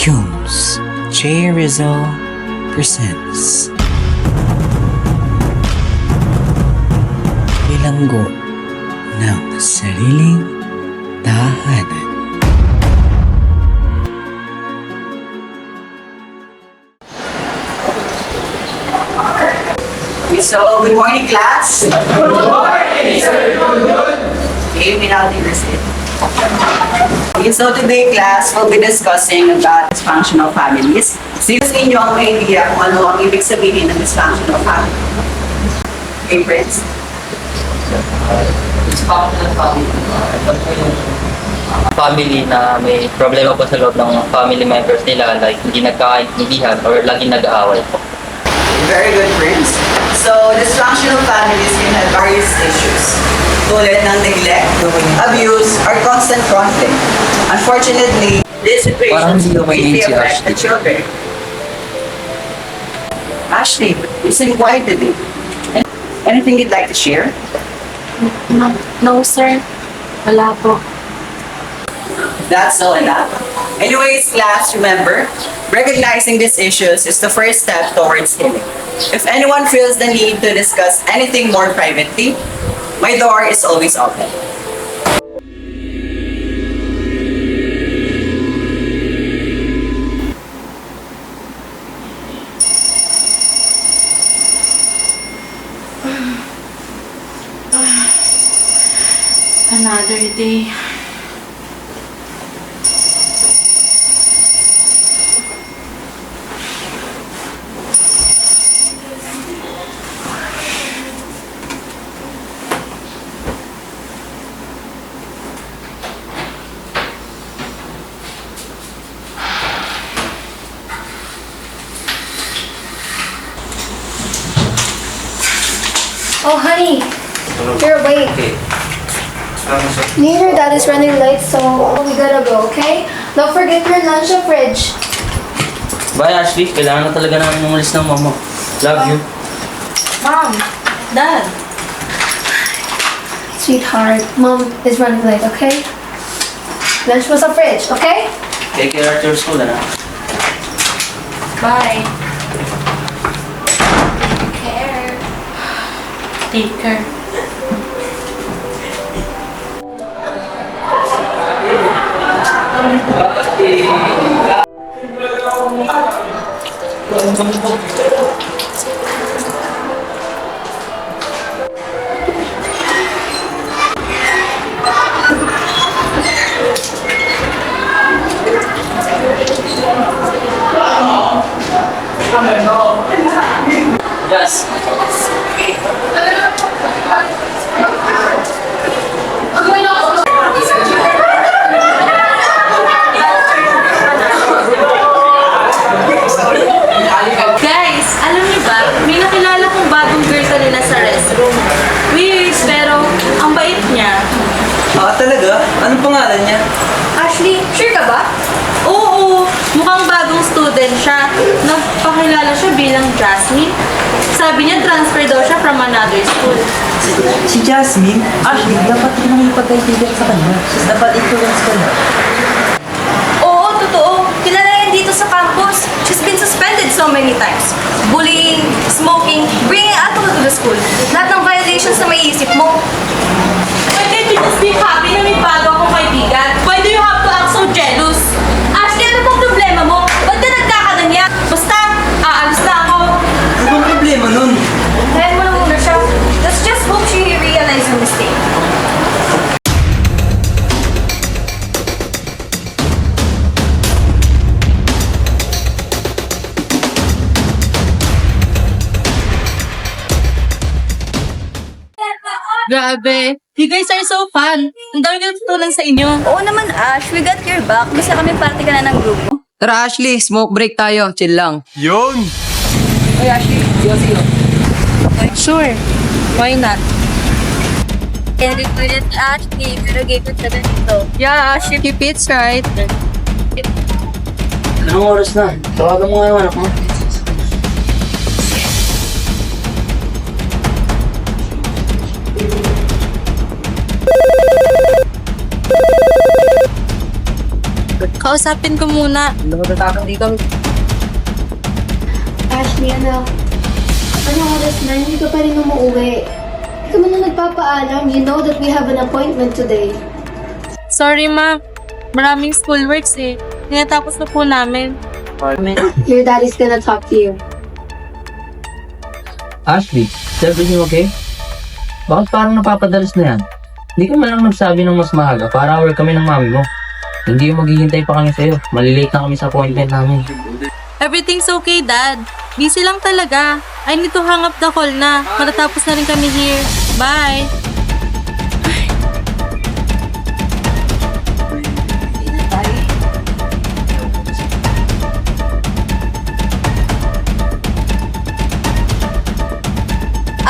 Humes J. Rizal presents Bilanggo ng Sariling Tahanan So, good morning, class. Good morning, sir. Okay, we now take this in. Okay, so today, class, we'll be discussing about dysfunctional families. Sino sa inyo ang may idea kung ano ang ibig sabihin ng dysfunctional family? Okay, Prince? dysfunctional family. Family na may problema po sa loob ng family members nila like hindi nagkakaintindihan or lagi nag-aaway po. Very good, Prince. So, dysfunctional families can have various issues. Tulad ng neglect, abuse, or constant conflict. Unfortunately, these Parang situations hindi ko greatly maintindihan si affect the children. Ashley, you seem quiet today. Anything you'd like to share? No, no sir. Wala po. That's all enough. Anyways, class, remember, recognizing these issues is the first step towards healing. If anyone feels the need to discuss anything more privately, my door is always open. Another day. Is running late, so we gotta go, okay? Don't forget your lunch and fridge. Bye Ashley, kailangan na talaga namin umalis ng mama. Love you. Mom, Dad. Sweetheart, mom is running late, okay? Lunch was sa fridge, okay? Take care at your school, ano? Bye. Care. Take care. Yes. Guys, alam niyo ba, may nakilala kong bagong girl kanina sa restroom. Weird, pero ang bait niya. Ah, talaga? Anong pangalan niya? Ashley, sure ka ba? Oo, mukhang bagong student siya. Nagpakilala siya bilang Jasmine. Sabi niya transfer daw siya from another school. Si Jasmine? Ashley, dapat rin nang ipagkaibigan sa kanya. Dapat influence ka na. Oo, totoo. Kilala yan dito sa campus. She's been suspended so many times. Bullying, smoking, Grabe, you guys are so fun. Ang dami ko natutunan sa inyo. Oo naman, Ash. We got your back. Basta kami party ka na ng grupo. Tara Ashley, smoke break tayo. Chill lang. Sure, why not? And we put it, Ashley. Pero gave it seven ito. Yeah, she keep it right. Anong oras na? Tawagan mo nga yung anak mo. Kausapin ko muna. Ashley, anak. Ano oras na? Hindi ka pa rin umuwi. Hindi ka man na nagpapaalam. You know that we have an appointment today. Sorry, ma. Maraming schoolworks eh. Tinatapos na po namin. Your daddy's gonna talk to you. Ashley, is everything okay? Bakit parang napapadalas na yan? Hindi ka man lang nagsabi ng mas maaga para aware kami ng mami mo. Hindi yung maghihintay pa kami sa'yo. Malilate na kami sa appointment namin. Everything's okay, Dad. Busy lang talaga. I need to hang up the call na. Matatapos na rin kami here. Bye!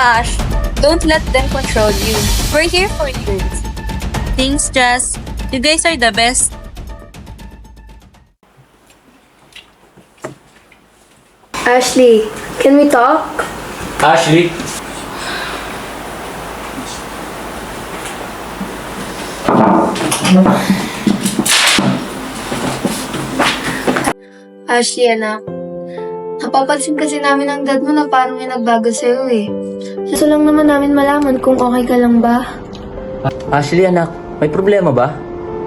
Ash, don't let them control you. We're here for you. Thanks, Jess. You guys are the best. Ashley, can we talk? Ashley? Ashley, anak. Napapansin kasi namin ang dad mo na parang may nagbago sa'yo eh. Gusto lang naman namin malaman kung okay ka lang ba. Ashley, anak. May problema ba?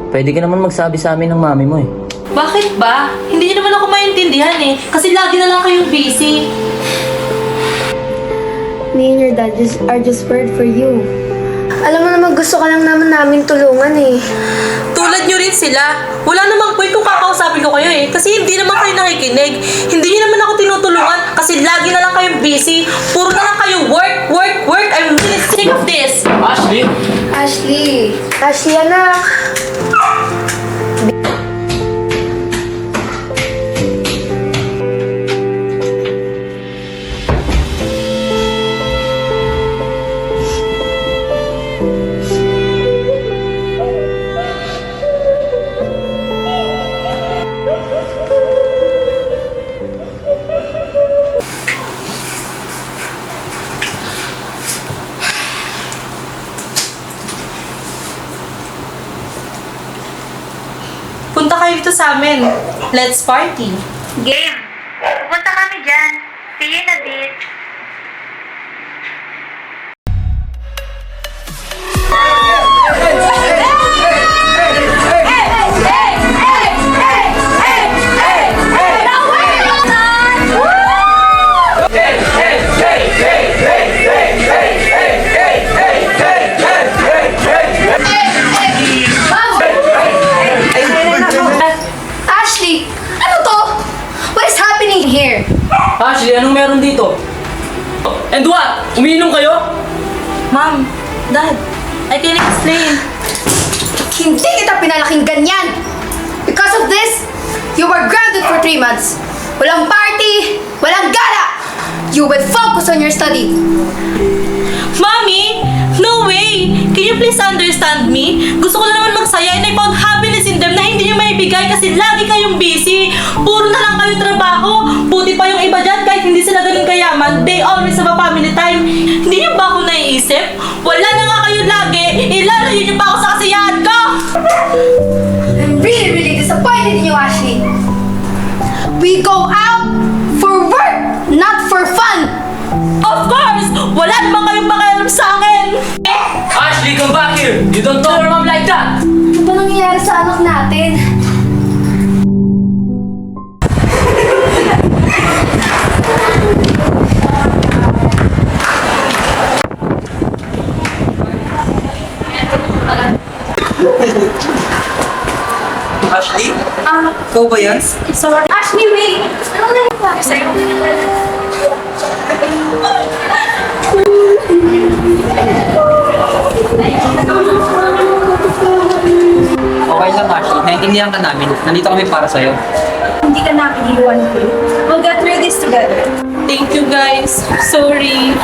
Pwede ka naman magsabi sa amin ng mami mo eh. Bakit ba? Hindi niyo naman ako maintindihan eh. Kasi lagi na lang kayong busy. Me and your dad just, are just worried for you. Alam mo naman gusto ka lang naman namin tulungan eh. Tulad nyo rin sila. Wala namang point kung kakausapin ko kayo eh. Kasi hindi naman kayo nakikinig. Hindi nyo naman ako tinutulungan kasi lagi na lang kayong busy. Puro na lang kayo work, work, work. I'm really sick of this. Ashley? Ashley! Ashley, anak! Let's party. You will focus on your study. Mommy! No way! Can you please understand me? Gusto ko lang naman magsaya and I found happiness in them na hindi nyo maibigay kasi lagi kayong busy. Puro na lang kayo trabaho. Buti pa yung iba dyan kahit hindi sila ganun kayaman. They always have a family time. Hindi nyo ba ako naiisip? Wala na nga kayo lagi. Ilalayo nyo pa ako sa kasiyahan ko! I'm really, really disappointed in you, Ashley. We go out not for fun. Of course! Wala naman kayong pakialam sa akin! Ashley, come back here! You don't talk to your mom like that! Ano ba nangyayari sa anak natin? Ashley? Ikaw ba yan? Ashley, wait! Ano nangyayari sa'yo? Okay lang, Ashley. Naintindihan ka namin. Nandito kami para sa'yo. Hindi ka namin iwan. We'll get through this together. Thank you guys. Sorry.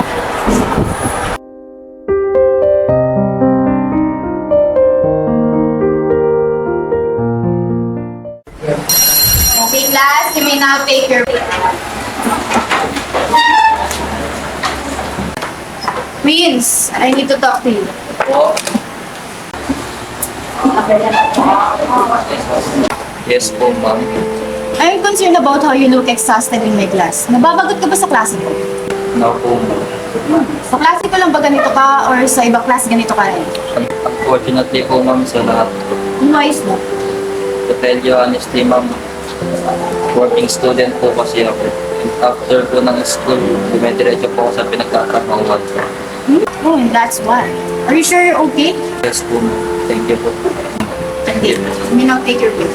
I need to talk to you. Yes po, ma'am. I'm concerned about how you look exhausted in my class. Nababagot ka ba sa klase ko? No po, ma'am. Sa klase ko lang ba ganito ka or sa ibang klase ganito ka rin? Unfortunately po, ma'am, sa lahat. Ano ayos mo? To tell you honestly, ma'am, working student po kasi ako. After po ng school, dumidiretso po ako sa pinagtatrabahuan ko. Oh, and that's why. Are you sure you're okay? Yes po. Thank you po. Okay. You may now take your pill.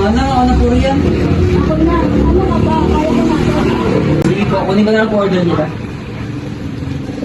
Mana, ako na ano ka ba? Kaya ko na. Sige po, kunin ko na lang po order nila.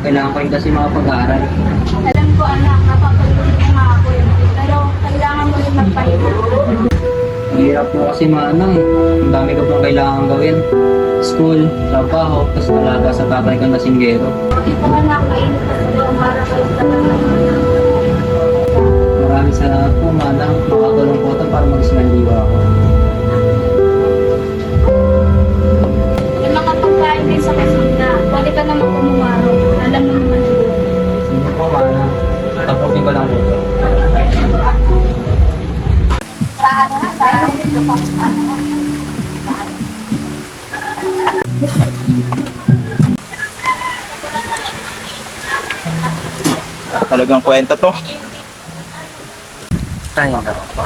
Kailangan ko rin kasi mga pag-aaral. Alam ko, anak, napapagod mo nga ako yun. Pero kailangan mo rin magpahinga. Hirap po kasi manang eh. Ang dami ko pong kailangan gawin. School, trabaho, tapos alaga sa tatay ko na singgero. Ito anak, mainit ka sa para kayo talaga. Maraming salamat po manang. Makatulong po ito para mag-ismandiwa ako. Yung mga pagkain din sa kusina, pwede ka naman kumumaro. Sige po manang. Tapusin ko lang po ito. Talagang kwenta to. Kaya ka po.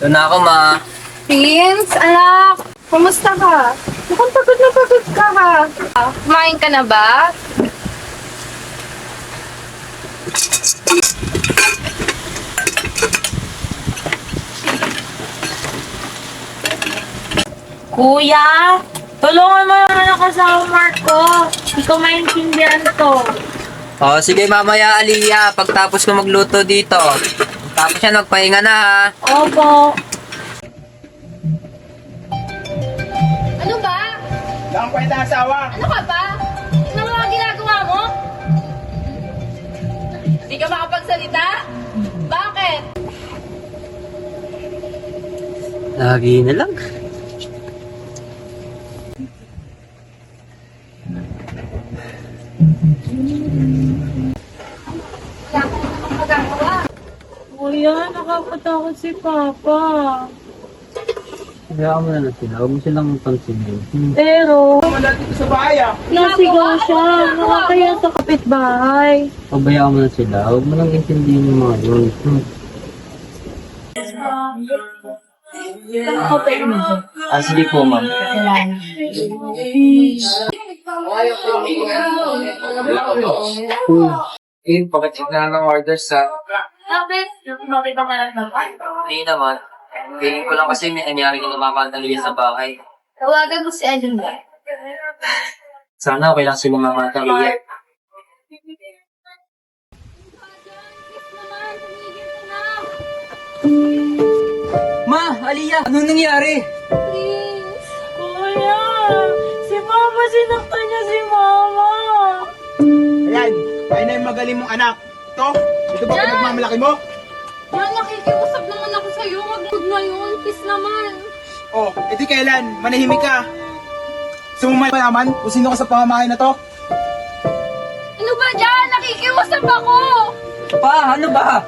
Ito na ako ma. Prince, anak, kumusta ka? Mukhang pagod na pagod ka ha. Kumain ka na ba? Kuya, tulungan mo yung anak ko sa homework ko. Hindi ko maintindihan to. Oh, sige mamaya Aliyah, pagtapos ko magluto dito. Tapos yan, magpahinga na ha. Opo. Wala kang kwenta asawa. Ano ka ba? Ano mga ginagawa mo? Hindi ka makapagsalita? Bakit? Lagi na lang. Kuya, nakapatakot si Papa. Kaya mo na sila. Huwag mo silang pansinin. Hmm. Pero, Wala dito sa bahay ah. nasigaw siya. Nakakaya sa kapitbahay. Pabayaan mo na sila. Huwag mo lang intindihin yung mga yun. Hmm. Ah, sige po, ma'am. Eh, pakicheck na lang ng orders sa... Bakit? Makita ka lang naman. Hindi naman. Feeling ko lang kasi may nangyari na namamadali sa bahay. Tawagan mo si Alin ba? Sana okay lang sila mamadali. Ma! Aliyah! Anong nangyari? Kuya, si Mama, sinaktan niya si Mama. Ayan, ayun na yung magaling mong anak. Ito, ito ba pinagmamalaki mo? Yan, nakikiusap naman ako sa'yo. Wag mo na yun. Please naman. Oh, edi kailan? Manahimik ka. Sumumay pa naman kung sino ka sa pamamahay na to. Ano ba dyan? Nakikiusap ako! Pa, ano ba?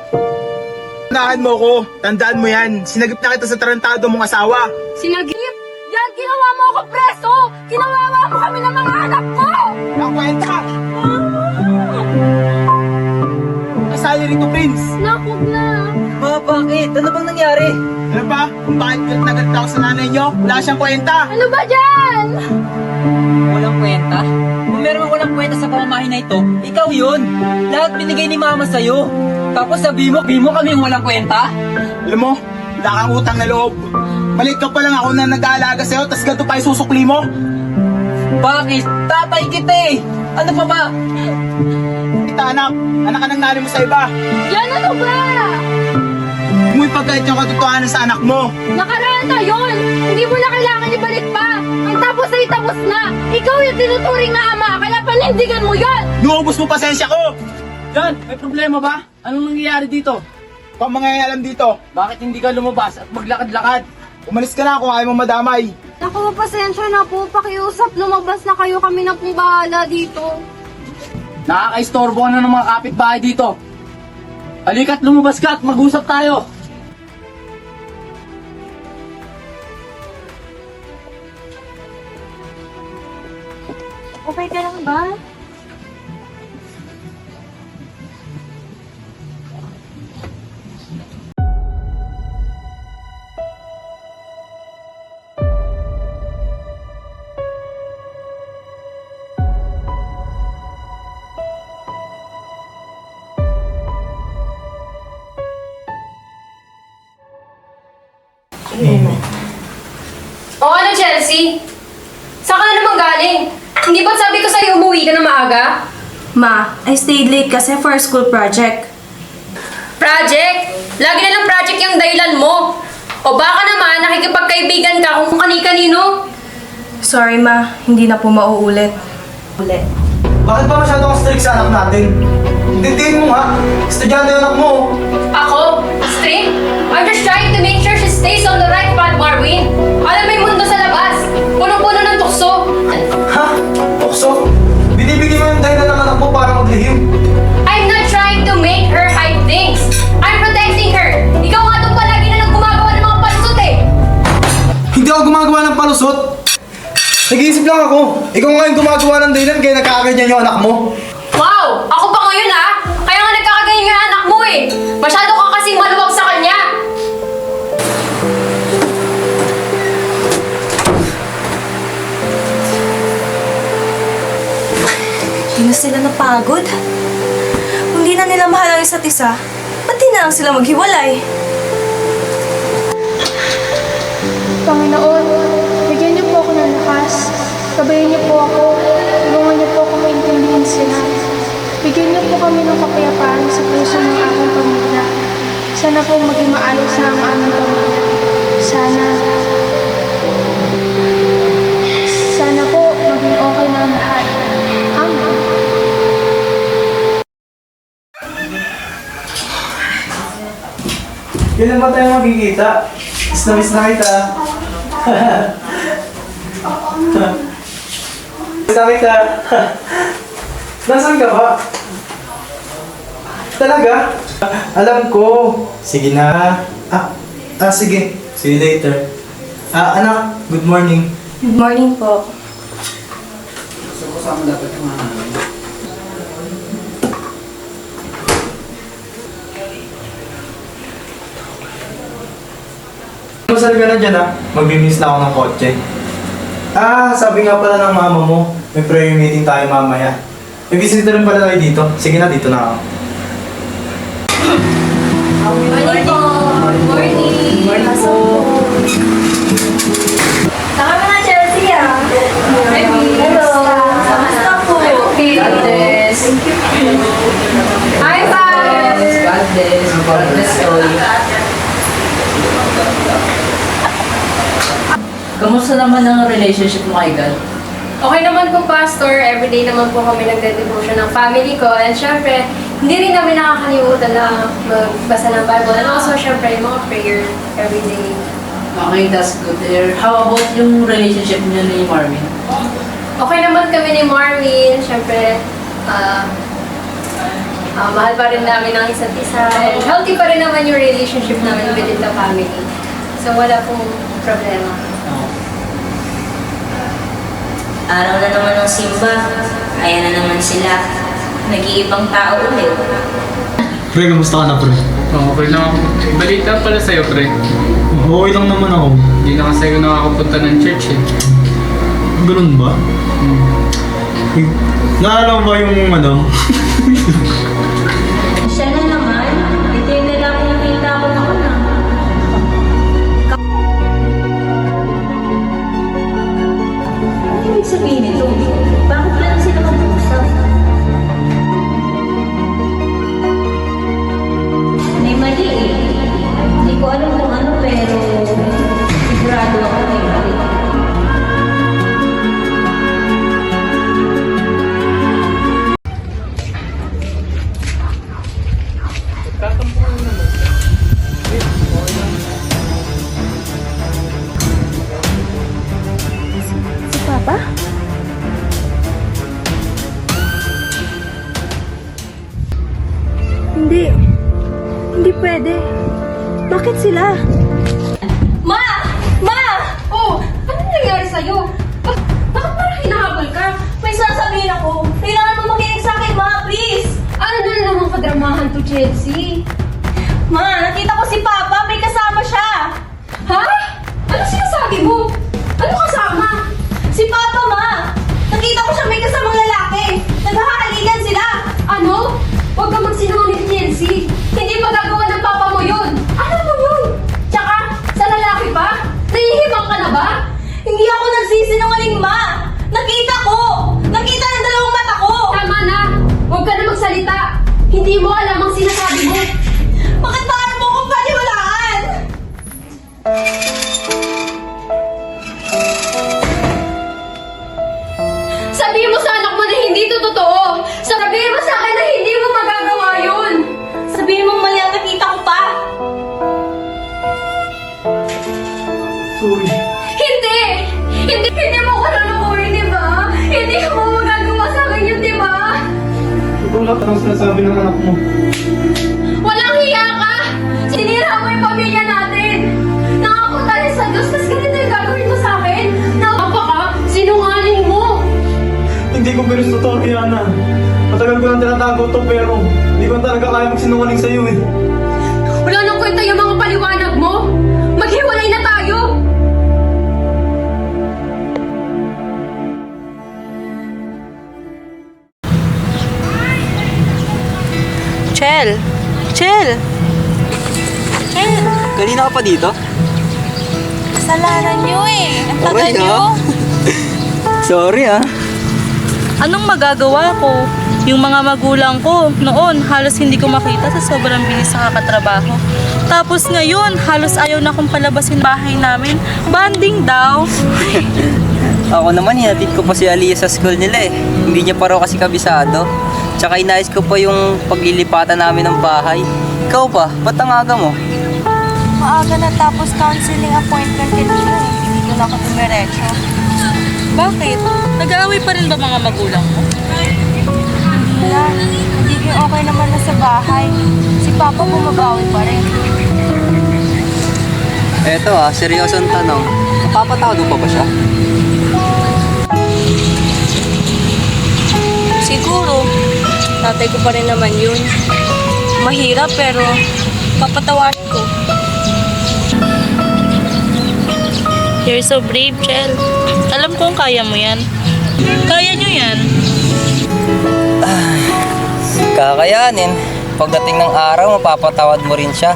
Tandaan mo ko, tandaan mo yan. Sinagip na kita sa tarantado mong asawa. Sinagip! Yan, ginawa mo ako preso! Ginawawa mo kami ng mga anak ko! Ang kwenta! Kasali rito, Prince. Kung bakit galit na galit ako sa nanay nyo, wala siyang kwenta. Ano ba dyan? Walang kwenta? Kung meron mang walang kwenta sa pamamahin na ito, ikaw yun. Lahat binigay ni mama sa'yo. Tapos sabi mo, sabi mo kami yung walang kwenta? Alam mo, wala kang utang na loob. Maliit ka pa lang ako na nag-aalaga sa'yo, tas ganito pa yung susukli mo. Bakit? Tatay kita eh! Ano pa ba? Kita anak, anak ka ng nanay mo sa iba. Yan ano ba? Umuwi pagkait yung katotohanan sa anak mo. Nakaraan na yun! Hindi mo na kailangan ibalik pa! Ang tapos ay tapos na! Ikaw yung tinuturing na ama, kaya panindigan mo yan! Nuubos mo pasensya ko. John, may problema ba? Anong nangyayari dito? Ikaw ang mangyayari dito. Bakit hindi ka lumabas at maglakad-lakad? Umalis ka na kung ayaw mo madamay. Naku, pasensya na po. Pakiusap, lumabas na kayo. Kami na pong bahala dito. Nakakaistorbo na ng mga kapitbahay dito. Halika't lumabas ka at mag-usap tayo. Okay ka lang ba? Chelsea? Saan ka na naman galing? Hindi ba't sabi ko sa'yo umuwi ka na maaga? Ma, I stayed late kasi for a school project. Project? Lagi na lang project yung dahilan mo. O baka naman nakikipagkaibigan ka kung kani-kanino. Sorry ma, hindi na po mauulit. Ulit. Bakit ba masyado kang strict sa anak natin? Intindihin mo nga, estudyante yung anak mo. Ako? String? I'm just trying to make sure she stays on the right path, Marvin. Palusot. Nag-iisip lang ako. Ikaw nga yung gumagawa ng dahilan kaya nagkakaganyan yung anak mo. Wow! Ako pa ngayon ah! Kaya nga nagkakaganyan yung anak mo eh! Masyado ka kasing maluwag sa kanya! Hindi na sila napagod. Kung di na nila mahal ang isa't isa, ba't di na lang sila maghiwalay? Panginoon, Gabayan niyo po ako. Tulungan niyo po ako maintindihan sila. Bigyan niyo po kami ng kapayapaan sa puso ng aking pamilya. Sana po maging maayos na ang aming pamilya. Sana... Sana po maging okay na ang lahat. Amen. Kailan ba tayo magkikita? Miss na miss na kita. na kita. Nasaan ka ba? Talaga? Alam ko. Sige na. Ah, ah sige. See you later. Ah, anak, good morning. Good morning po. Masal ka na dyan ah. Magbimiss na ako ng kotse. Ah, sabi nga pala ng mama mo, may prayer meeting tayo mamaya. May bisita rin pala tayo dito. Sige na, dito na ako. Morning po! Morning! Po! Saka na Chelsea ah. Hello. Kamusta po? God bless! Hi, Pam! God bless. God bless Kamusta naman ang relationship mo kay God? Okay naman po, Pastor. Everyday naman po kami nagde-devotion ng family ko. And syempre, hindi rin namin nakakalimutan na magbasa ng Bible. And also, syempre, yung mga prayer everyday. Okay, that's good there. How about yung relationship niyo ni Marvin? Okay naman kami ni Marvin. Syempre, ah, ah, mahal pa rin namin ang isa't isa. And healthy pa rin naman yung relationship namin within the family. So, wala pong problema. Araw na naman ng simba. Ayan na naman sila. Nag-iibang tao ulit. Pre, kamusta ka na pre? Oh, okay lang ako. Balita pala sa'yo, pre. Okay lang naman ako. Hindi na kasi ako nakakapunta ng church eh. Ganun ba? Eh, Naalala mo ba yung ano? Hindi pwede. Bakit sila? Ma! Ma! Oh, ano nangyari sa'yo? Bak- bakit parang hinahabol ka? May sasabihin ako. Kailangan mo makinig sa akin, ma, please. Ano na naman kadramahan to, Chelsea? Ma, nakita ko si Papa. May kasama siya. Ha? Ano sinasabi mo? Ano kasama? Si Papa, ma. Nakita ko siya may kasamang lalaki. Naghahalikan sila. Ano? Huwag ka magsinungaling, Chelsea. Hindi magagawa ng papa mo yun. Ano mo yun? Tsaka, sa lalaki pa? Nahihibang ka na ba? Hindi ako nagsisinungaling, ma. Nakita ko. Nakita ng dalawang mata ko. Tama na. Huwag ka na magsalita. Hindi mo alam Kanina ka pa dito? Kasalanan niyo eh. Ang tagal niyo. ah. Sorry ah. Anong magagawa ko? Yung mga magulang ko, noon halos hindi ko makita sa sobrang bilis sa kakatrabaho. Tapos ngayon, halos ayaw na kong palabasin bahay namin. Banding daw. Ako naman, hinatid ko pa si Aliyah sa school nila eh. Hindi niya pa raw kasi kabisado. Tsaka inayos ko pa yung paglilipatan namin ng bahay. Ikaw pa, ba't ang aga mo? Maaga na tapos counseling appointment kanina eh. Hindi ko na ako dumiretso. Bakit? Nag-aaway pa rin ba mga magulang mo? Wala. Nagiging okay naman na sa bahay. Si Papa bumabawi pa rin. Eto ah, seryosong tanong. Napapatawad mo pa ba siya? Siguro, tatay ko pa rin naman yun. Mahirap pero papatawarin ko. You're so brave, Chel. Alam kong kaya mo yan. Kaya nyo yan. Kakayanin. Pagdating ng araw, mapapatawad mo rin siya.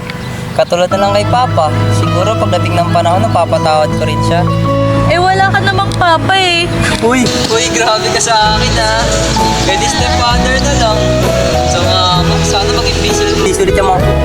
Katulad na lang kay Papa. Siguro pagdating ng panahon, napapatawad ko rin siya. Eh, wala ka namang papa eh. Uy! Uy, grabe ka sa akin ha. Pwede stepfather na lang. So nga, sana maging busy ulit yung mga